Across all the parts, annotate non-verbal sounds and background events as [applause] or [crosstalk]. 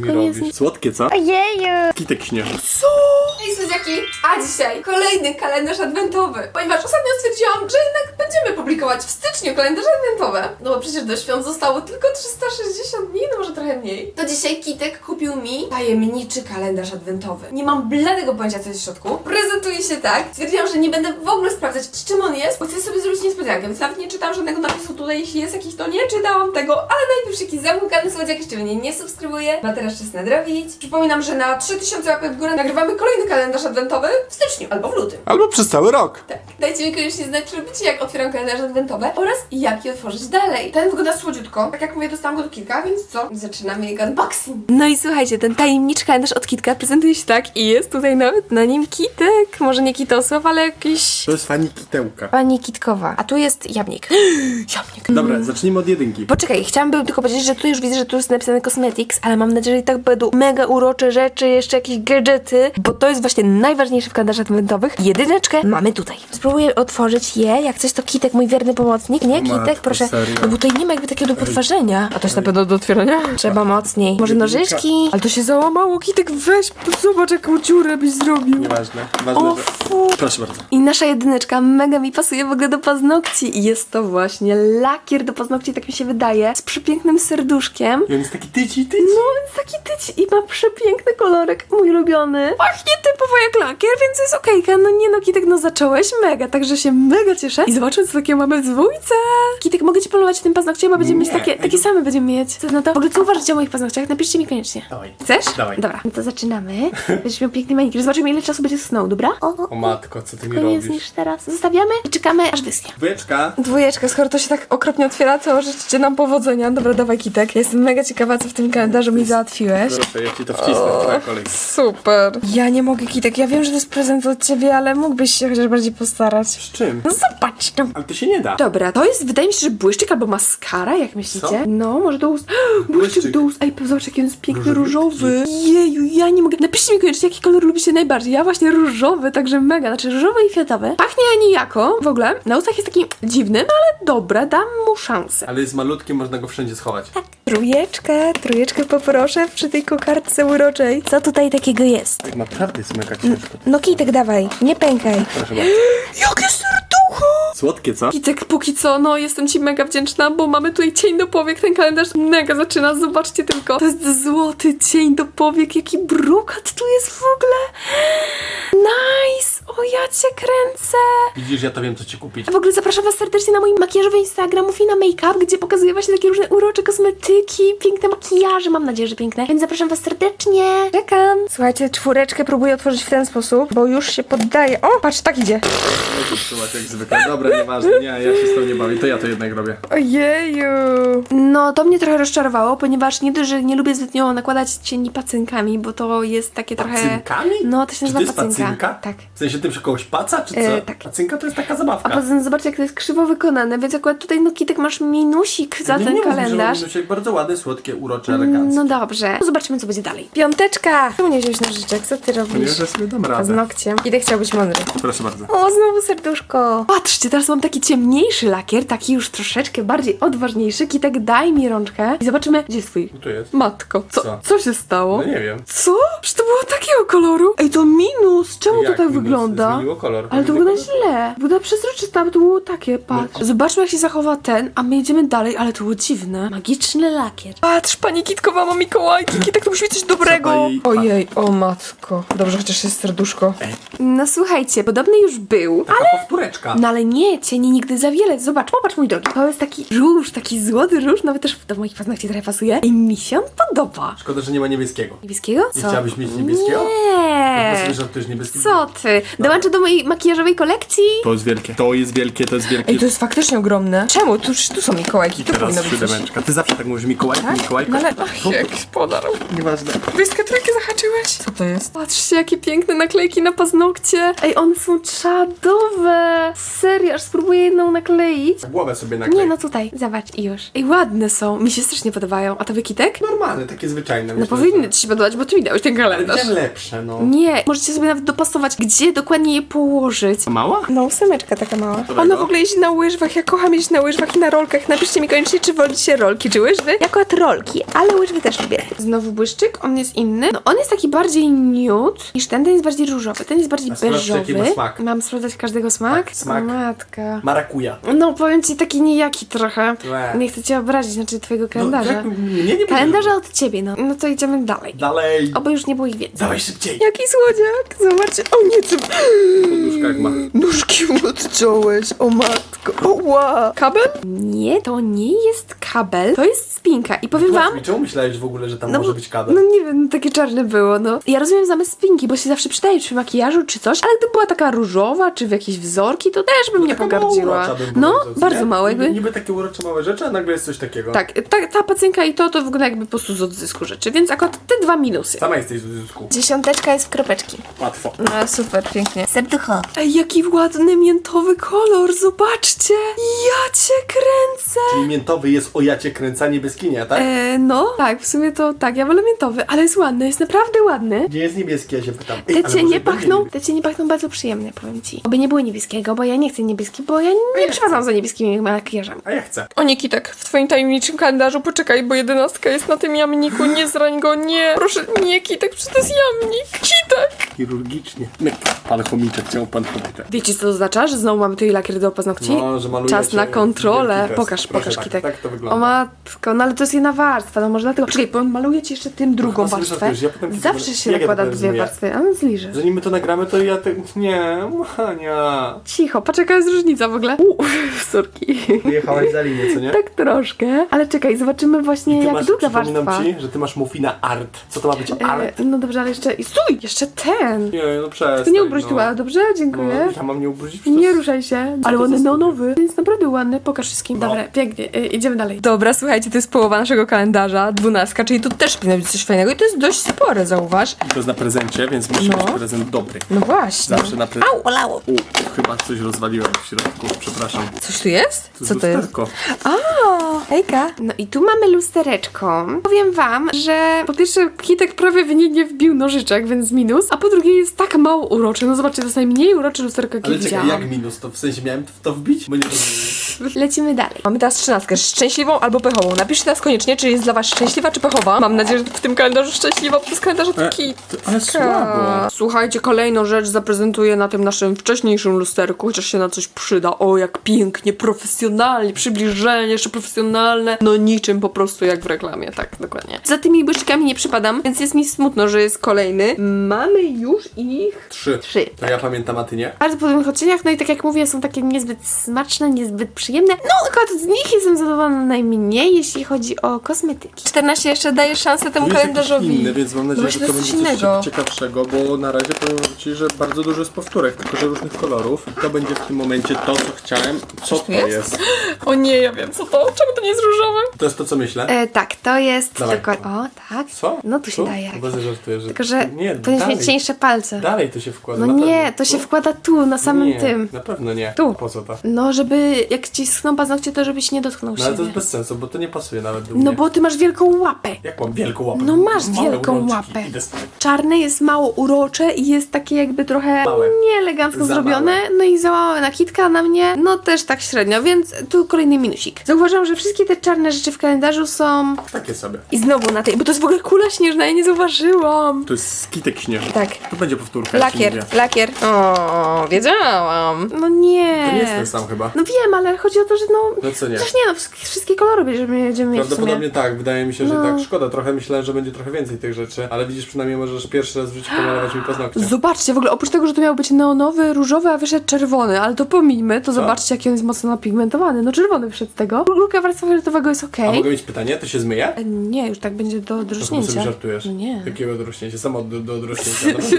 ty mi robisz? Słodkie, co? Ojeju! Kitek śnieżny. Co? Hej słodziaki, a dzisiaj kolejny kalendarz adwentowy. Ponieważ ostatnio stwierdziłam, że jednak będziemy publikować w styczniu kalendarze adwentowe. No bo przecież do świąt zostało tylko 360 dni, no może trochę mniej. To dzisiaj Kitek kupił mi tajemniczy kalendarz adwentowy. Nie mam bladego pojęcia co jest w środku. Prezentuje się tak. Stwierdziłam, że nie będę w ogóle sprawdzać z czym on jest, bo chcę sobie zrobić niespodziankę, więc nawet nie czytałam żadnego napisu tutaj, jeśli jest jakiś, to nie czytałam tego, ale najpierw jakiś zamykany słodziak, jeszcze mnie nie subskrybuje. Ma teraz czas nadrobić. Przypominam, że na 3000 łapek w górę nagrywamy kolejny kalendarz adwentowy w styczniu albo w lutym. Albo przez cały rok. Tak. Dajcie mi koniecznie znać, czy lubicie jak otwieram kalendarze adwentowe oraz jak je otworzyć dalej. Ten wygląda słodziutko. Tak jak mówię, dostałam go do kilka, więc co? Zaczynamy jego unboxing. No i słuchajcie, ten tajemniczy kalendarz od Kitka prezentuje się tak i jest tutaj nawet na nim kitek. Może nie kitosław, ale jakiś... To jest fani kitełka. Pani kitkowa. A tu jest jamnik. [gasps] jamnik. Dobra, zacznijmy od jedynki. Poczekaj, chciałabym tylko powiedzieć, że tu już widzę, że tu jest napisane cosmetics, ale mam nadzieję, i tak będą mega urocze rzeczy, jeszcze jakieś gadżety, bo to jest właśnie najważniejsze w kalendarzach adwentowych. Jedyneczkę mamy tutaj. Spróbuję otworzyć je, jak coś to Kitek, mój wierny pomocnik. Nie, Kitek, Matko, proszę. serio? No bo tutaj nie ma jakby takiego do podważenia. A to jest na pewno do otwierania? Trzeba mocniej. Może nożyczki? Ale to się załamało, Kitek, weź, zobacz jaką dziurę byś zrobił. Nieważne. Ważne, O że... fu. Proszę bardzo. I nasza jedyneczka mega mi pasuje w ogóle do paznokci. I jest to właśnie lakier do paznokci, tak mi się wydaje, z przepięknym serduszkiem. I on jest taki tyci, tyci. No, jest taki tyć i ma przepiękny kolorek, mój ulubiony. Pachnie typowo jak lakier, więc jest okejka. No nie no, Kitek, no zacząłeś mega, także się mega cieszę. I zobaczymy, co takiego mamy w dwójce. Kitek, mogę ci polować tym paznokciem, bo będziemy mieć takie, takie same będziemy mieć. Co na to? W ogóle co uważacie o moich paznokciach? Napiszcie mi koniecznie. Dawaj. Chcesz? Dawaj. Dobra, no to zaczynamy. [laughs] Będziesz miał piękny manikur. Zobaczymy, ile czasu będzie snął, dobra? O, o, O matko, co ty mi Koniec robisz? niż teraz. Zostawiamy i czekamy, aż wyschnie. Dwójeczka. Dwójeczka, skoro to się tak okropnie otwiera, to życzcie nam powodzenia. Dobra, dawaj kitek. Jestem mega ciekawa, co w tym kalendarzu mi załatwiłeś. Proszę, ja ci to wcisnę. Twoja kolej. Super. Ja nie mogę kitek, ja wiem, że to jest prezent od ciebie, ale mógłbyś się chociaż bardziej postarać. Z czym? No zobacz tam. Ale to się nie da. Dobra, to jest, wydaje mi się, że błyszczyk albo maskara, jak myślicie? Co? No, może do ust. [gasps] Błyszczyk Błyszczyk. do ust. Ej, zobacz, jaki on jest piękny, różowy. Jeju, ja nie mogę. Napiszcie mi koniecznie, jaki kolor lubicie najbardziej. Ja właśnie różowy, także mega. Znaczy różowy i fioletowy. Pachnie nijako, w ogóle. Na ustach jest taki dziwny, no ale dobra, dam mu szansę. Ale jest malutki, można go wszędzie schować. Trójeczkę, trójeczkę poproszę przy tej kokardce uroczej. Co tutaj takiego jest? Tak naprawdę jest mega ciężko. No kitek dawaj, nie pękaj. Proszę bardzo. [gasps] Jakie serducho! Słodkie, co? Kitek, póki co, no jestem ci mega wdzięczna, bo mamy tutaj cień do powiek. Ten kalendarz mega zaczyna, zobaczcie tylko. To jest złoty cień do powiek, jaki brukat tu jest w ogóle. Nice! O, ja cię kręcę. Widzisz, ja to wiem, co ci kupić. W ogóle zapraszam was serdecznie na mój makijażowy Instagram Mufina Makeup, gdzie pokazuję właśnie takie różne urocze kosmetyki, piękne makijaże, mam nadzieję, że piękne. Więc zapraszam was serdecznie. Czekam. Słuchajcie, czwóreczkę próbuję otworzyć w ten sposób, bo już się poddaje. O, patrz, tak idzie. No to trzymać jak zwykle. Dobra, nieważne. Nie, ja się z tą nie bawię. To ja to jednak robię. Ojeju. No, to mnie trochę rozczarowało, ponieważ nie dość, że nie lubię zbytnio nakładać cieni pacynkami, bo to jest takie trochę... Pacynkami? No, to się Czy nazywa to jest pacynka. Tak. W sensie tym, że kogoś paca, czy co? E, tak. Pacynka to jest taka A zabawka. poza tym zobaczcie, jak to jest krzywo wykonane, więc akurat tutaj, no, Kitek, masz minusik za ten nie mów, kalendarz. Minusiek bardzo ładne, słodkie, urocze, eleganckie. No dobrze. Zobaczymy, co będzie dalej. Piąteczka! Czemu nie wziąć nożyczek? Co ty No robisz? ja sobie dam Z radę. nokciem. Kitek chciał być mądry. Proszę bardzo. O, znowu serduszko. Patrzcie, teraz mam taki ciemniejszy lakier, taki już troszeczkę bardziej odważniejszy. Kitek, daj mi rączkę i zobaczymy, gdzie jest twój. Tu jest. Matko, co, co? Co? się stało? No nie wiem. Co? Czy to było takiego koloru? Ej, to minus! Czemu to Jak tak minus? wygląda? Zmieniło kolor. Ale to wygląda źle. Wygląda przezroczysta, to było takie, patrz. No. Zobaczmy, jak się zachowa ten, a my jedziemy dalej, ale to było dziwne. Magiczny lakier. Patrz, pani Kitkowa ma Mikołajki. Kitek, to musi być coś dobrego. jej- Ojej, o matko. Dobrze, chociaż jest serduszko. No słuchajcie, podobny już był, Taka powtóreczka. No ale nie, cieni nigdy za wiele. Zobacz, popatrz mój drogi. To jest taki róż, taki złoty róż, nawet też do moich paznokci trochę pasuje. I mi się on podoba. Szkoda, że nie ma niebieskiego. Niebieskiego? Nie Co? chciałabyś mieć niebieskiego? Ja Nie. sobie żartujesz niebieski. Co ty? Dołączę do mojej makijażowej kolekcji? To jest wielkie. To jest wielkie, to jest wielkie. Ej, to jest faktycznie ogromne. Czemu? Tu, tu są Mikołajki, I to powinno teraz być coś. siódemeczka. Ty zawsze tak mówisz Mikołajko, Mikołajko. No ale, ach, To- jakiś podarł. Nieważne. Bliskie trójki zahaczyłeś? Co to jest? Patrzcie, jakie piękne naklejki na paznokcie. Ej, one są czadowe. Serio, aż spróbuję jedną nakleić. Głowę sobie naklej. Nie, no tutaj, zobacz i już. Ej, ładne są, mi się strasznie podobają. A to wykitek? Normalne, takie zwyczajne. No myślę, powinny że- ci się podobać, bo ty mi dałeś ten kalendarz. Gdzie lepsze, no. Nie, możecie sobie nawet dopasować, gdzie dokładnie je położyć. Mała? No, ósemeczka taka mała. Którego? Ona w ogóle jeździ na łyżwach, ja kocham jeździć na łyżwach i na rolkach. Napiszcie mi koniecznie, czy wolicie rolki, czy łyżwy. Ja akurat rolki, ale łyżwy też lubię. Znowu błyszczyk, on jest inny. No, on jest taki bardziej nude niż ten, ten jest bardziej różowy, ten jest bardziej A sprawdź, jaki beżowy. ma smak. Mam sprawdzać każdego smak? Tak, smak. O, matka. Marakuja. No, powiem ci taki nijaki trochę. Łe. Nie chcę cię obrazić, znaczy twojego kalendarza. No, tak, mnie nie Kalendarza od ciebie, no. No to idziemy dalej. Dalej. Oby już nie było ich więcej. Dawaj szybciej. Jaki słodziak! Zobaczcie. O nie, co... Ma. Nóżki mu odciąłeś, o matko. O, wow. Kabel? Nie, to nie jest kabel, to jest spinka. I powiem wam... Mi, czemu myślałeś w ogóle, że tam No, może być kabel? no nie wiem, takie czarne było, no. Ja rozumiem zamysł spinki, bo się zawsze przydaje przy makijażu czy coś, ale gdyby była taka różowa, czy w jakieś wzorki, to też bym nie Taka mało pogardziła. bym No, bardzo nie? małe Niby, jakby. niby takie urocze małe rzeczy, a nagle jest coś takiego. Tak, ta, ta pacynka i to, to wygląda jakby po prostu z odzysku rzeczy, więc akurat te dwa minusy. Sama jesteś w zysku. Dziesiąteczka jest w kropeczki. Łatwo. No super, pięknie. Serducho. Ej, jaki ładny miętowy kolor, zobaczcie. Ja cię kręcę. Czyli miętowy jest o jacie kręcanie bez kinia, tak? E, no, tak, w sumie to tak, ja wolę miętowy, ale jest ładny, jest naprawdę ładny. Gdzie jest niebieski, ja się pytam. Ej, Te ale może będzie pachną, niebieski. te cienie pachną bardzo przyjemnie, powiem ci. Oby nie było niebieskiego, bo ja nie chcę niebieski, bo ja nie przepadam za niebieskimi makijażami. A ja chcę. O Nikitek, w twoim tajemniczym kalendarzu poczekaj, bo jedenastka jest na tym jamniku, nie zrań go, nie. Proszę, nie Kitek, przecież to jest jamnik. Kitek! Chirurgicznie. Myk. Pan chomiczek, chciał pan chomiczek. Wiecie co to oznacza, że znowu mamy tutaj lakier do paznokci? No, że malujecie Czas na kontrolę. wielki test. Pokaż, Proszę, pokaż tak, Kitek. tak to wygląda. O matko, no ale to jest jedna warstwa, no może dlatego. Czekaj, bo maluję ci jeszcze tym drugą sobie warstwę. ja potem- Zawsze się jak nakłada dwie warstwy, a no zliżę. Zanim my to nagramy, to ja te... Nie, Hania. Cicho, patrz jaka jest różnica w ogóle. Uuu, [laughs] sorki. Wyjechałaś za linię, co nie? Tak troszkę. Ale czekaj, zobaczymy właśnie Ty jak masz, druga przypominam warstwa. ci, że ty masz muffina art. Co to ma być E, art? no dobrze, ale jeszcze... i Stój! Jeszcze ten! Nie, no przestań. Ty nie ubróć no. dobrze? Dziękuję. No, ja mam nie ubrudzić? Nie ruszaj się. Ale ładny za neonowy. Jest naprawdę ładny. Pokaż wszystkim. No. Dobra, pięknie. Y, idziemy dalej. Dobra, słuchajcie, to jest połowa naszego kalendarza. Dwunastka, czyli tu też powinno być coś fajnego. I to jest dość spore, zauważ. I to jest na prezencie, więc musi No. być prezent dobry. No właśnie. Zawsze na prezent. Au, bolało. U, chyba coś rozwaliłem w środku, przepraszam. Coś tu jest? Co to jest? lusterko. A, hejka. No i tu mamy lustereczko. Powiem wam, że po pierwsze Kitek prawie w nie nie wbił nożyczek, więc minus, a po drugie jest tak mało urocze. No zobaczcie, to jest najmniej urocze lusterko, jakie Ale czekaj, widziałam. jak minus? To w sensie miałem w to wbić? Bo nie rozumiem. Lecimy dalej. Mamy teraz trzynastkę, szczęśliwą albo pechową. Napiszcie teraz koniecznie, czy jest dla was szczęśliwa czy pechowa. Mam nadzieję, że w tym kalendarzu szczęśliwa, bo to jest kalendarz od E, ale słabo. Słuchajcie, kolejną rzecz zaprezentuję na tym naszym wcześniejszym lusterku, chociaż się na coś przyda. O, jak pięknie, profesjonalnie, przybliżenie, jeszcze profesjonalne. No niczym po prostu jak w reklamie, tak, dokładnie. Za tymi błyszczykami nie przypadam, więc jest mi smutno, że jest kolejny. Mamy już ich Trzy. trzy. To ja pamiętam, a ty nie? W bardzo podobnych odcieniach, no i tak jak mówię, są takie niezbyt smaczne, niezbyt przyjemne. No, akurat z nich jestem zadowolona najmniej, jeśli chodzi o kosmetyki. 14 jeszcze daje szansę temu kalendarzowi. inny, więc mam nadzieję, że to będzie coś innego. ciekawszego, bo na razie powiem ci, że bardzo dużo jest powtórek, tylko że różnych kolorów. I to będzie w tym momencie to, co chciałem. Co to jest? jest? O nie, ja wiem co to. Czemu to nie jest różowe? To jest to, co myślę. E, tak, to jest Dawaj. dokładnie. O, tak. Co? No tu się Tu? daje. Chyba że żartuję, że... Tylko, że Nie, powinieneś dalej. mieć cieńsze palce. Dalej to się wkłada, No na nie, pewno. to się Tu? wkłada tu, na samym nie, tym. na pewno nie. Tu. Po co to? No, żeby jak ci schną paznokcie, to żebyś nie dotknął No ale to siebie. jest bez sensu, bo to nie pasuje nawet do No mnie. bo ty masz wielką łapę. Jak mam wielką łapę? No masz Małe wielką rączki. łapę. Idę spać. Czarne jest mało urocze i jest takie jakby trochę Małe. nieelegancko Za zrobione. małe. No i za małe na kitka na mnie, no też tak średnio, więc tu kolejny minusik. Zauważyłam, że wszystkie te czarne rzeczy w kalendarzu są... Takie sobie. I znowu na tej, bo to jest w ogóle kula śnieżna, ja nie zauważyłam. To jest skitek śnieżny. Tak. Tu będzie powtórka. ci Lakier, mówię. lakier. O, wiedziałam. No nie. To nie jest ten sam chyba. No wiem, ale chodzi o to, że no... No co nie? Przecież nie no, wszystkie, kolory będziemy, będziemy mieć w sumie. Prawdopodobnie tak, wydaje mi się, że No. tak. Szkoda, trochę myślałem, że będzie trochę więcej tych rzeczy, ale widzisz, przynajmniej możesz pierwszy raz w życiu pomalować mi paznokcie. Zobaczcie, w ogóle oprócz tego, że to miał być neonowy, różowy, a wyszedł czerwony, ale to pomijmy, to Co? zobaczcie, jaki on jest mocno napigmentowany. No czerwony wyszedł z tego. Luka warstwa fioletowego jest A okej. mogę mieć pytanie? To się zmyje? E, Nie, już tak będzie do To chyba sobie żartujesz. No nie. Jakiego drożnięcia? Samo do, do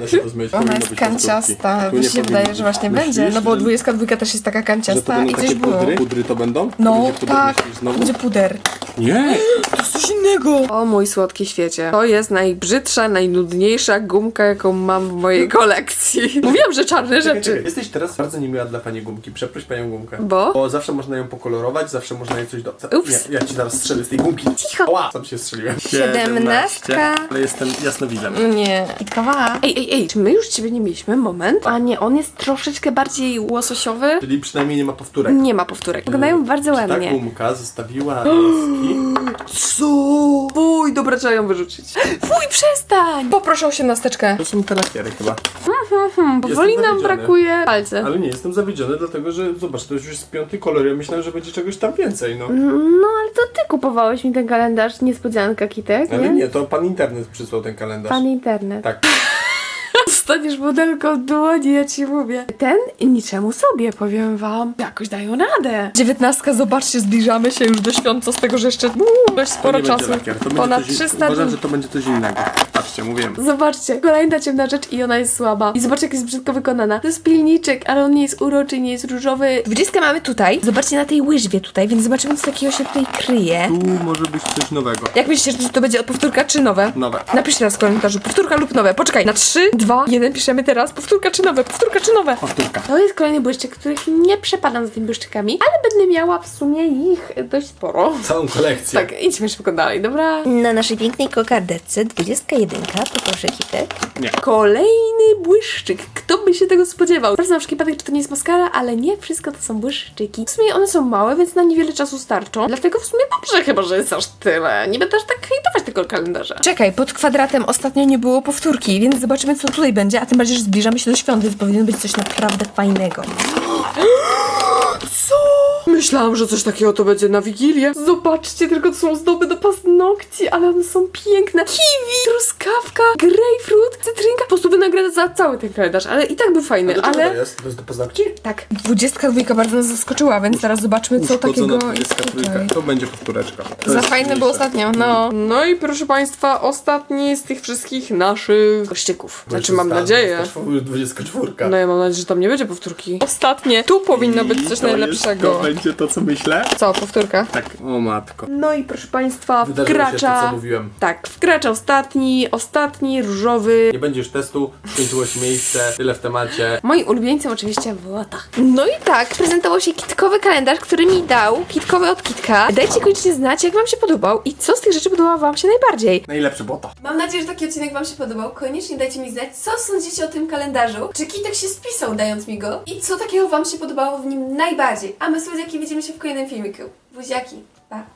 da się to zmyć. Ona jest kanciasta, mi się wydaje, że właśnie będzie, no bo dwudziestka dwójka też jest taka to kanciasta i coś było. Pudry? To będą? To No, będzie puder, tak, myślisz, znowu? będzie puder. Nie! To jest coś innego. O mój słodki świecie. To jest najbrzydsza, najnudniejsza gumka, jaką mam w mojej kolekcji. [laughs] Mówiłam, że czarne Czekaj, rzeczy. czekaj. Jesteś teraz bardzo niemiła dla pani gumki. Przeproś panią gumkę. Bo? Bo zawsze można ją pokolorować, zawsze można jej coś do... Ups. Nie, ja ci zaraz strzelę z tej gumki. Cicho. Ła, sam się strzeliłem. Siedemnastka. Ale jestem jasnowidzem. Nie. Kitkowa. Ej, ej, ej, czy my już ciebie nie mieliśmy? Moment. A nie, on jest troszeczkę bardziej łososiowy. Czyli przynajmniej nie ma powtórek. Nie ma powtórek. Wyglądają bardzo ładnie. gumka zostawiła [gasps] laski. Co? Fuj, dobra, trzeba ją wyrzucić. Fuj, przestań! Poproszę o osiemnasteczkę. To są te lakiery chyba. Hmm, powoli Jestem nam zawiedziony. brakuje palce. Ale nie, jestem zawiedziony, dlatego że zobacz, to już jest piąty kolor. Ja myślałem, że będzie czegoś tam więcej, no. No, ale to ty kupowałeś mi ten kalendarz, niespodzianka, Kitek, Ale nie, to pan internet przysłał ten kalendarz. Pan internet. Tak. [laughs] Staniesz modelką od dłoni, ja ci mówię. Ten niczemu sobie, powiem wam. Jakoś dają radę. Dziewiętnastka, zobaczcie, zbliżamy się już do świąt, co z tego, że jeszcze uuu, dość sporo czasu. lakier, to będzie Ponad coś, 300 Uważam, dni. że to będzie coś innego. Patrzcie, mówiłem. Zobaczcie, kolejna ciemna rzecz i ona jest słaba. I zobaczcie, jak jest brzydko wykonana. To jest pilniczek, ale on nie jest uroczy, nie jest różowy. Dwudziestkę mamy tutaj. Zobaczcie na tej łyżwie tutaj, więc zobaczymy, co takiego się tutaj kryje. Tu może być coś nowego. Jak myślicie, że to będzie powtórka czy nowe? Nowe. Napisz teraz w komentarzu, powtórka lub nowe. Poczekaj, na 3, 2, 1 piszemy teraz, powtórka czy nowe, powtórka czy nowe. Powtórka. To jest kolejny błyszczyk, których nie przepadam za tymi błyszczykami, ale będę miała w sumie ich dość sporo. Całą kolekcję. Tak, idźmy szybko dalej, dobra? Na naszej pięknej kokardeczce 21, poproszę kitek. Kolejny błyszczyk. Się tego spodziewał? Sprawdzam na wszelki wypadek, czy to nie jest maskara, ale nie, wszystko to są błyszczyki. W sumie one są małe, więc na niewiele czasu starczą. Dlatego w sumie dobrze chyba, że jest aż tyle. Nie będę aż tak hejtować tego kalendarza. Czekaj, pod kwadratem ostatnio nie było powtórki, więc zobaczymy, co tutaj będzie, a tym bardziej, że zbliżamy się do świąt, więc powinno być coś naprawdę fajnego. [gasps] Co? Myślałam, że coś takiego to będzie na Wigilię. Zobaczcie, tylko to są zdoby do paznokci, ale one są piękne. Kiwi, truskawka, grapefruit, cytrynka. Po prostu wynagrodzę za cały ten kalendarz, ale i tak był A fajny, do czego to ale... jest? To jest do paznokci? Tak. Dwudziestka dwójka bardzo nas zaskoczyła, więc teraz zobaczmy, co takiego jest 23. tutaj. To będzie powtóreczka. To Za jest fajne mniejsze. było ostatnio, no. No i proszę Państwa, ostatni z tych wszystkich naszych kościków. Znaczy mam nadzieję. 24. No ja mam nadzieję, że tam nie będzie powtórki. Ostatnie. Tu powinno być coś To jest- najlepszego. To będzie to, co myślę? Co, powtórka? Tak. O matko. No i proszę Państwa, Wydarzyło się to, co wkracza... mówiłem. Tak, wkracza ostatni, ostatni, różowy. Nie będzie już testu, skończyło się miejsce, tyle w temacie. Moim ulubieńcem oczywiście Włota. No i tak, prezentował się kitkowy kalendarz, który mi dał, kitkowy od kitka. Dajcie koniecznie znać, jak Wam się podobał i co z tych rzeczy podobało Wam się najbardziej. Najlepsze błoto. Mam nadzieję, że taki odcinek Wam się podobał. Koniecznie dajcie mi znać, co sądzicie o tym kalendarzu. Czy Kitek się spisał, dając mi go? I co takiego Wam się podobało w nim najbardziej? A my, słodziaki, widzimy się w kolejnym filmiku. Buziaki, pa!